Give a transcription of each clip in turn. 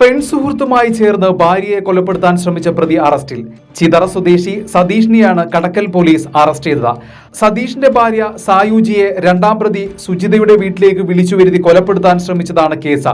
പെൺസുഹൃത്തുമായി ചേർന്ന് ഭാര്യയെ കൊലപ്പെടുത്താൻ ശ്രമിച്ച പ്രതി അറസ്റ്റിൽ. ചിതറ സ്വദേശി സതീഷിനെയാണ് കടക്കൽ പോലീസ് അറസ്റ്റ് ചെയ്തത്. സതീഷിന്റെ ഭാര്യ സായുജിയെ രണ്ടാം പ്രതി സുജിതയുടെ വീട്ടിലേക്ക് വിളിച്ചു വരുത്തി കൊലപ്പെടുത്താൻ ശ്രമിച്ചതാണ് കേസ്.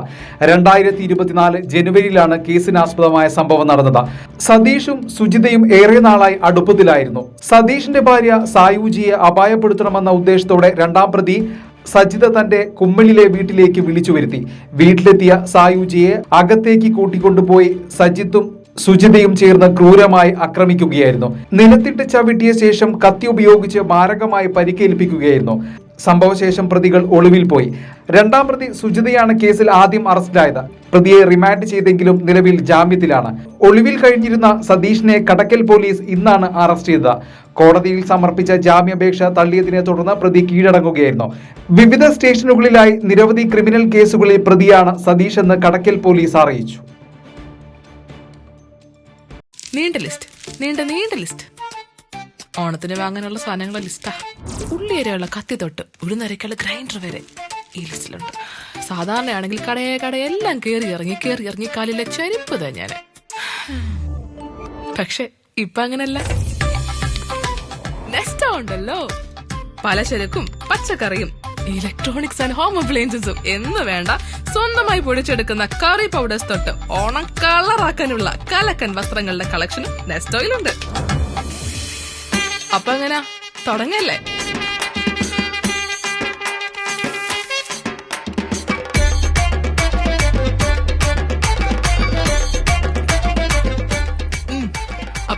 രണ്ടായിരത്തി ഇരുപത്തിനാല് ജനുവരിയിലാണ് കേസിനാസ്പദമായ സംഭവം നടന്നത്. സതീഷും സുജിതയും ഏറെ നാളായി അടുപ്പത്തിലായിരുന്നു. സതീഷിന്റെ ഭാര്യ സായുജിയെ അപായപ്പെടുത്തണമെന്ന ഉദ്ദേശത്തോടെ രണ്ടാം പ്രതി സജിത തന്റെ കുമ്മളിലെ വീട്ടിലേക്ക് വിളിച്ചു വരുത്തി വീട്ടിലെത്തിയ സായുജിയെ അകത്തേക്ക് കൂട്ടിക്കൊണ്ടുപോയി സജിത്തും സുജിതയും ചേർന്ന് ക്രൂരമായി ആക്രമിക്കുകയായിരുന്നു. നിലത്തിട്ട് ചവിട്ടിയ ശേഷം കത്തി ഉപയോഗിച്ച് മാരകമായി പരിക്കേൽപ്പിക്കുകയായിരുന്നു. സംഭവശേഷം പ്രതികൾ ഒളിവിൽ പോയി. രണ്ടാം പ്രതി സുജിതയാണ് കേസിൽ ആദ്യം അറസ്റ്റിലായത്. പ്രതിയെ റിമാൻഡ് ചെയ്തെങ്കിലും നിലവിൽ ജാമ്യത്തിലാണ്. ഒളിവിൽ കഴിഞ്ഞിരുന്ന സതീഷിനെ കടക്കൽ പോലീസ് ഇന്നാണ് അറസ്റ്റ് ചെയ്തത്. കോടതിയിൽ സമർപ്പിച്ച ജാമ്യാപേക്ഷ തള്ളിയതിനെ തുടർന്ന് പ്രതി കീഴടങ്ങുകയായിരുന്നു. വിവിധ സ്റ്റേഷനുകളിലായി നിരവധി ക്രിമിനൽ കേസുകളിൽ പ്രതിയാണ് സതീഷ് എന്ന് കടക്കൽ പോലീസ് അറിയിച്ചു. നീണ്ട ലിസ്റ്റ്. നീണ്ട നീണ്ട ലിസ്റ്റ്. ഓണത്തിന് വാങ്ങാനുള്ള സാധനങ്ങളുടെ ലിസ്റ്റാ. ഉള്ളി വരെയുള്ള കത്തി തൊട്ട് ഉഴുന്നരയ്ക്കുള്ള ഗ്രൈൻഡർ വരെ ഈ ലിസ്റ്റിലുണ്ട്. സാധാരണയാണെങ്കിൽ കടയെ കടയെല്ലാം കയറി ഇറങ്ങി കയറി ഇറങ്ങി കാലിലെ ചെരുപ്പ് ഞാൻ പക്ഷെ ഇപ്പൊ അങ്ങനല്ല. നെസ്റ്റ ഉണ്ടല്ലോ. പലചരക്കും പച്ചക്കറിയും ഇലക്ട്രോണിക്സ് ആൻഡ് ഹോം അപ്ലയൻസസും എന്ന് വേണ്ട. സ്വന്തമായി പൊടിച്ചെടുക്കുന്ന കറി പൗഡേഴ്സ് തൊട്ട് ഓണം കളറാക്കാനുള്ള കലക്കൻ വസ്ത്രങ്ങളുടെ കളക്ഷനും നെസ്റ്റോയിലുണ്ട്. അപ്പൊ എങ്ങനെ? തുടങ്ങല്ലേ?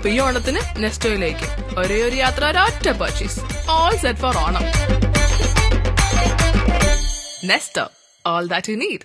ഈ ഓണത്തിന് നെസ്റ്റോയിലേക്ക് ഒരേ ഒരു യാത്ര ഒരൊറ്റ purchase all set for Onam. Nesto all that you need